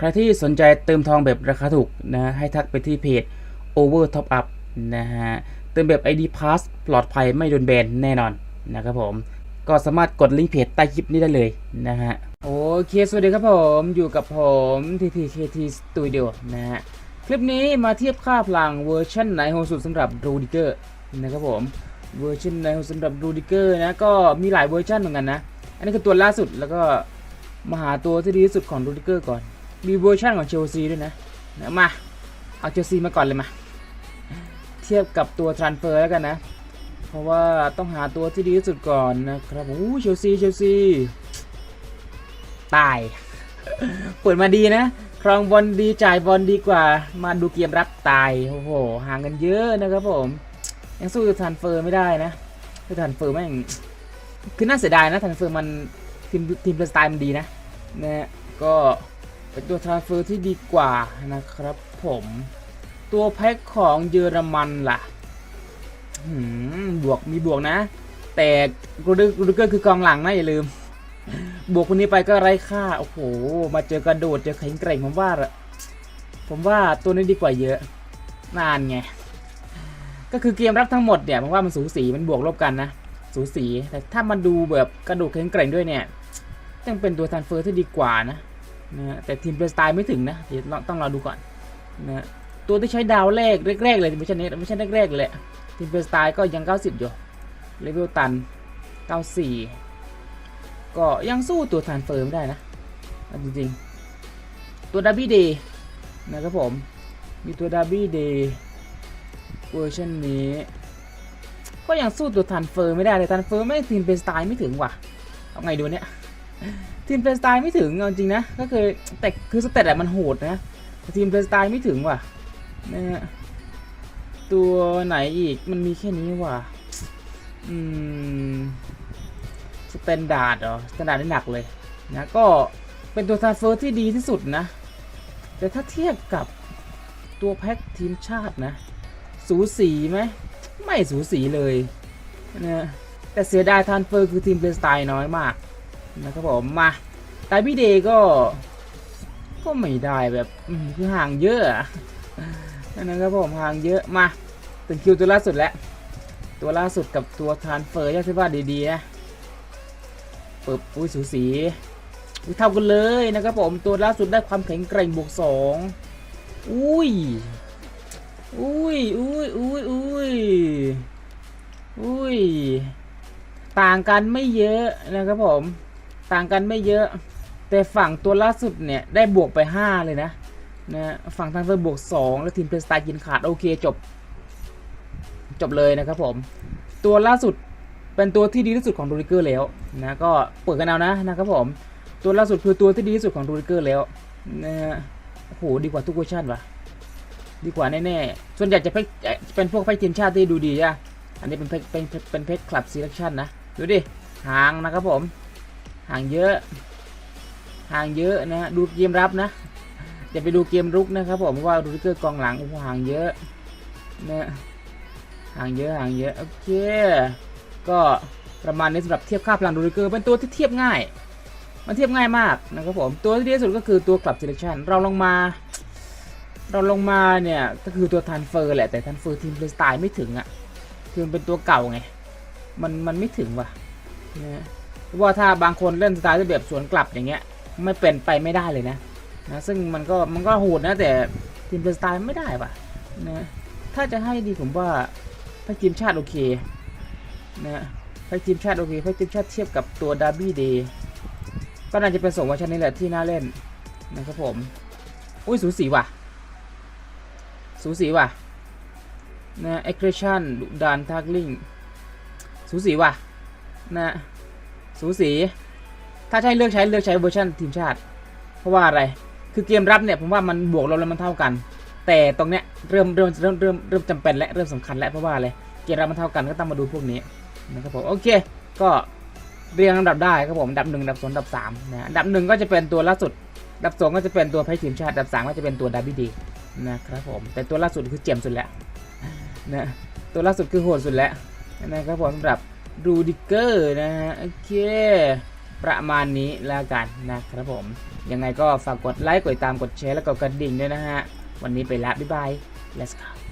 ใครที่สนใจเติมทองแบบราคาถูกนะให้ทักไปที่เพจ Over Top Up นะฮะเติมแบบ ID Pass ปลอดภัยไม่โดนแบนแน่นอนนะครับผม ก็สามารถกดลิงก์เพจใต้คลิปนี้ได้เลยนะฮะโอเค สวัสดีครับผมอยู่กับผม TTKT Studio นะฮะคลิปนี้มาเทียบค่าพลังเวอร์ชันไหนโหสุดสำหรับรูดิเกอร์นะครับผมเวอร์ชันไหนโหสำหรับรูดิเกอร์นะก็มีหลายเวอร์ชันเหมือนกันนะ อันนี้คือตัวล่าสุดแล้วก็มาหาตัวที่ดีที่สุดของรูดิเกอร์ก่อน มีเวอร์ชันของเชลซีด้วยนะนะมา เอาเชลซีมาก่อนเลยมา เทียบกับตัวทรานเฟอร์แล้วกันนะ เพราะว่าต้องหาตัวที่ดีที่สุดก่อนนะครับโอ้เชลซีเชลซีตาย เปิดมาดีนะ ครองบอลดีจ่ายบอลดีกว่า มาดูเกมรับตาย โอ้โห ห่างกันเยอะนะครับผม ยังสู้ทรานเฟอร์ไม่ได้นะทรานเฟอร์แม่ง คือน่าเสียดายนะทรานเฟอร์มันทีมทีมสไตล์มันดีนะนะก็ เป็นตัวทรานเฟอร์ที่ดีกว่านะครับผมตัวแพ็คของเยอรมันล่ะหืมบวกมีบวกนะ แต่กูดึกกูดึกก็คือกองหลังนะอย่าลืม บวกคนนี้ไปก็ไร้ค่า โอ้โห มาเจอกระโดดเจอแข็งแกร่งผมว่าผมว่าตัวนี้ดีกว่าเยอะ นานไง ก็คือเกมรับทั้งหมดเนี่ยผมว่ามันสูสีมันบวกลบกันนะ สูสี แต่ถ้ามันดูแบบกระโดดแข็งแกร่งด้วยเนี่ยต้องเป็นตัวทันเฟอร์ที่ดีกว่านะ นะแต่ทีมเพลย์สไตล์ไม่ถึงนะเดี๋ยวต้องรอดูก่อนนะตัวที่ใช้ดาวแรกแรกๆเลยไม่ใช่เนี้ไม่ใช่แรกๆเลย ทีมเพลย์สไตล์ก็ยัง 90 อยู่เลเวลตัน 94 ก็ยังสู้ตัวทานเฟอร์ไม่ได้นะจริงๆ ตัวดับบี้เดย์นะครับผม มีตัวดับบี้เดย์เวอร์ชันนี้ ก็ยังสู้ตัวทรานเฟอร์ไม่ได้เลยทรานเฟอร์ไม่ทีมเป็นสไตล์ไม่ถึงว่ะ เอาไงดูเนี่ย ทีมเป็นสไตล์ไม่ถึงเอาจริงนะก็คือแต่คือสเตตอะมันโหดนะทีมเป็นสไตล์ไม่ถึงว่ะนะฮะตัวไหนอีกมันมีแค่นี้ว่ะอืมสแตนดาร์ดเหรอสแตนดาร์ดนี่หนักเลยนะก็เป็นตัวทรานเฟอร์ที่ดีที่สุดนะ แต่ถ้าเทียบกับตัวแพ็คทีมชาตินะ สูสีไหมไม่สูสีเลยนะแต่เสียดายทรานเฟอร์คือทีมเป็นสไตล์น้อยมาก นะครับผมมาไตบี้เดก็ ก็ไม่ได้แบบคือห่างเยอะนะครับผมห่างเยอะมาถึงคิวตัวล่าสุดแล้ว ตัวล่าสุดกับตัวทานเฟอร์ยากที่ว่าดีๆนะเปึ๊บอุ้ยสูสีเท่ากันเลยนะครับผมตัวล่าสุดได้ความแข็งแกร่งบวกสองอุ้ยอุ้ยอุ้ยอุ้ยอุ้ยอุ้ยต่างกันไม่เยอะนะครับผม ต่างกันไม่เยอะ แต่ฝั่งตัวล่าสุดเนี่ย ได้บวกไป 5 เลยนะนะฝั่งทางเฟอร์บวก 2 แล้วทีมเพลสไตล์กินขาด โอเคจบ จบเลยนะครับผม ตัวล่าสุดเป็นตัวที่ดีที่สุดของดูริเกอร์แล้วนะก็เปิดกันเอานะนะครับผม ตัวล่าสุดคือตัวที่ดีที่สุดของดูริเกอร์แล้วนะโอ้โหดีกว่าทุกเวอร์ชันวะดีกว่าแน่ๆส่วนใหญ่จะเป็นเป็นพวกไฟทีมชาติที่ดูดีอะอันนี้เป็นเพชรเป็นเป็นเพชรคลับซีเลคชั่นนะ ดูดิห่างนะครับผม ห่างเยอะ ห่างเยอะนะฮะดูเกมรับนะอย่าไปดูเกมรุกนะครับผมเพราะว่าดูริเกอร์กองหลังโอ้โหห่างเยอะนะห่างเยอะห่างเยอะโอเค ก็ประมาณนี้สำหรับเทียบค่าพลังดูริเกอร์เป็นตัวที่เทียบง่าย มันเทียบง่ายมากนะครับผมตัวที่ดีที่สุดก็คือตัวกลับ selection เราลงมา เราลงมาเนี่ยก็คือตัวทันเฟอร์แหละแต่ทันเฟอร์ทีมเพลย์สไตล์ไม่ถึงอะ่ะคือมันเป็นตัวเก่าไงมันมันไม่ถึงว่ะนะเพราะ ว่าถ้าบางคนเล่นสไตล์ที่แบบสวนกลับอย่างเงี้ยไม่เป็นไปไม่ได้เลยนะนะซึ่งมันก็มันก็โหดนะแต่ทีมเพลย์สไตล์ไม่ได้ว่ะนะถ้าจะให้ดีผมว่าถ้าทีมชาติโอเคนะไฟทีมชาติโอเคไฟทีมชาติเทียบกับตัวดาร์บี้เดย์ก็น่าจะเป็นสองเวอร์ชันนี้แหละที่น่าเล่นนะครับผมอุ้ยสูสีว่ะ สูสีว่ะนะเอ็กเรชันดุดานทักลิงสูสีว่ะนะ สูสี ถ้าใช้เลือกใช้เลือกใช้เวอร์ชันทีมชาติ เพราะว่าอะไร คือเกมรับเนี่ยผมว่ามันบวกลบแล้วมันเท่ากัน แต่ตรงเนี้ยเริ่มเริ่มเริ่มเริ่มเริ่มจำเป็นและเริ่มสำคัญแล้วเพราะว่าอะไร เกมรับมันเท่ากันก็ต้องมาดูพวกนี้นะครับผมโอเค ก็เรียงลำดับได้ครับผมดับหนึ่งดับสองดับสามนะดับหนึ่งก็จะเป็นตัวล่าสุด ดับสองก็จะเป็นตัวไพ่ทีมชาติ ดับสามก็จะเป็นตัวดับบิดีนะครับผม แต่ตัวล่าสุดคือเจียมสุดแล้วนะ ตัวล่าสุดคือโหดสุดแล้วนะครับผมสำหรับ รูดิเกอร์นะฮะโอเค ประมาณนี้แล้วกันนะครับผม ยังไงก็ฝากกดไลค์กดติดตามกดแชร์แล้วก็กระดิ่งด้วยนะฮะ วันนี้ไปละ บ๊ายบาย let's go